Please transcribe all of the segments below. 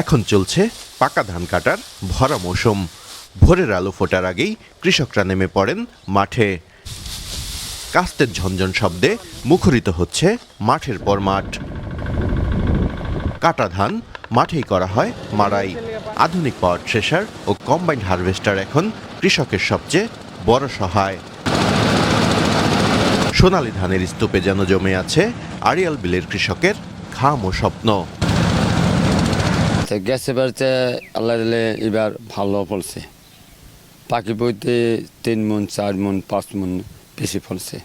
এখন চলছে পাকা ধান কাটার ভরা মৌসুম। ভোরের আলো ফোটার আগেই কৃষকরা নেমে পড়েন মাঠে। কাস্তের ঝনঝন শব্দে মুখরিত হচ্ছে মাঠের পর মাঠ। কাটা ধান মাঠেই করা হয় মারাই আধুনিক পাওয়ার ট্রেসার ও কম্বাইন্ড হারভেস্টার এখন কৃষকের সবচেয়ে বড় সহায়। সোনালী ধানের স্তূপে যেন জমে আছে আড়িয়াল বিলের কৃষকের খাম ও স্বপ্ন। তো বাড়িতে আল্লাহ দিলে এবার ভালো ফলছে। পাখি বইতে তিন মন, চার মন, পাঁচ মন বেশি ফলছে।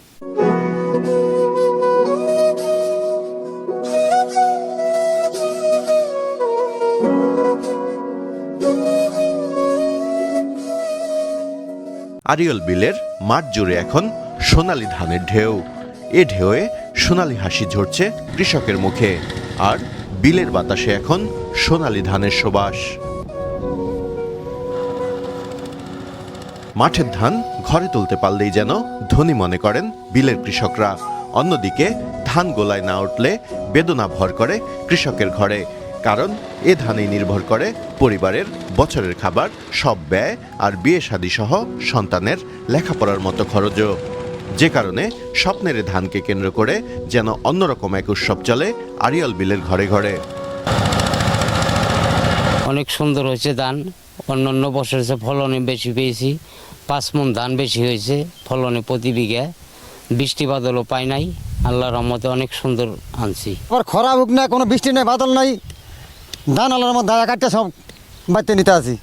আরিয়ল বিলের মাঠ জুড়ে এখন সোনালী ধানের ঢেউ। এ ঢেউয়ে সোনালী হাসি ঝরছে কৃষকের মুখে। আর বিলের বাতাসে এখন সোনালী ধানের সুবাস। মাঠের ধান ঘরে তুলতে পারলেই যেন ধনী মনে করেন বিলের কৃষকরা। অন্যদিকে ধান গোলায় না উঠলে বেদনা ভর করে কৃষকের ঘরে। কারণ এ ধানেই নির্ভর করে পরিবারের বছরের খাবার, সব ব্যয় আর বিয়ে শাদী সহ সন্তানের লেখাপড়ার মতো খরচও। যে কারণে স্বপ্নের ধানকে কেন্দ্র করে যেন অন্যরকম এক উৎসব চলে আরিয়াল বিলের ঘরে ঘরে। অনেক সুন্দর হয়েছে ধান। অন্য অন্য বছর ফলনে বেশি পেয়েছি পাঁচ মন ধান বেশি হয়েছে ফলনে প্রতি বিঘায় বৃষ্টি বাদলও পাই নাই আল্লাহর রহমতে অনেক সুন্দর আনছি। আবার খরা হোক না কোনো বৃষ্টি নেই বাদল নাই। ধান আলার মধ্যে দায়া কাটতে সব বাড়িতে নিতে আসি।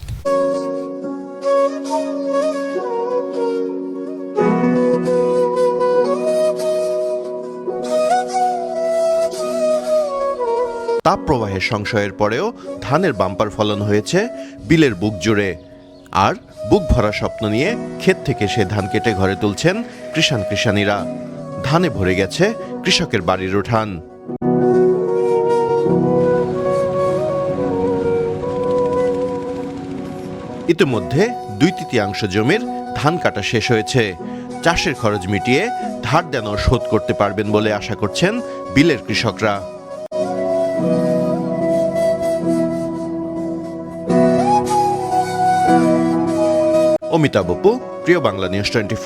তাপ প্রবাহের সংশয়ের পরেও ধানের বাম্পার ফলন হয়েছে বিলের বুক জুড়ে। আর বুক ভরা স্বপ্ন নিয়ে ক্ষেত থেকে সে ধান কেটে ঘরে তুলছেন কৃষাণ কৃষানীরা ধানে ভরে গেছে কৃষকের বাড়ির উঠান। ইতিমধ্যে দুই তৃতীয়াংশ জমির ধান কাটা শেষ হয়েছে। চাষের খরচ মিটিয়ে ধার দেন শোধ করতে পারবেন বলে আশা করছেন বিলের কৃষকরা। অমিতাভ বপু প্রিয় বাংলা নিউজ টোয়েন্টি